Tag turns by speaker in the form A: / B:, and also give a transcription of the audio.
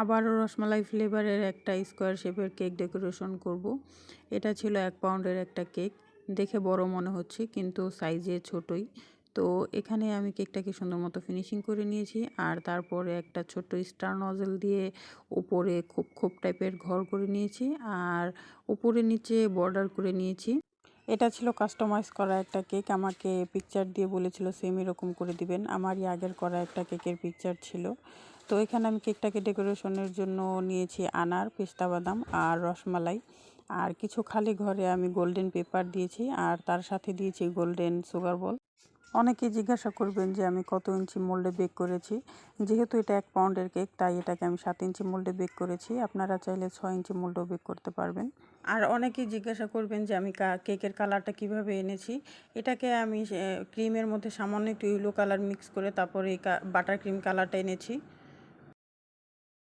A: আবারও রসমালাই ফ্লেভারের একটা স্কোয়ার শেপের কেক ডেকোরেশন করব। এটা ছিল এক পাউন্ডের একটা কেক। দেখে বড় মনে হচ্ছে, কিন্তু সাইজে ছোটই। তো এখানে আমি কেকটাকে সুন্দর মতো ফিনিশিং করে নিয়েছি, আর তারপরে একটা ছোট্ট স্টার নজল দিয়ে উপরে খুব খুব টাইপের ঘর করে নিয়েছি, আর উপরে নিচে বর্ডার করে নিয়েছি। এটা ছিল কাস্টমাইজ করা একটা কেক। আমাকে পিকচার দিয়ে বলেছিল সেম এরকম করে দিবেন। আমারই আগের করা একটা কেকের পিকচার ছিল। তো এখানে আমি কেকটাকে ডেকোরেশনের জন্য নিয়েছি আনার, পেস্তা বাদাম আর রসমালাই। আর কিছু খালি ঘরে আমি গোল্ডেন পেপার দিয়েছি আর তার সাথে দিয়েছি গোল্ডেন সুগার বল। অনেকে জিজ্ঞাসা করবেন যে আমি কত ইঞ্চি মোল্ডে বেক করেছি। যেহেতু এটা এক পাউন্ডের কেক, তাই এটাকে আমি সাত ইঞ্চি মোল্ডে বেক করেছি। আপনারা চাইলে ছয় ইঞ্চি মোল্ডেও বেক করতে পারবেন। আর অনেকেই জিজ্ঞাসা করবেন যে আমি কেকের কালারটা কীভাবে এনেছি। এটাকে আমি ক্রিমের মধ্যে সামান্য একটু ইউলো কালার মিক্স করে তারপরে এই বাটার ক্রিম কালারটা এনেছি।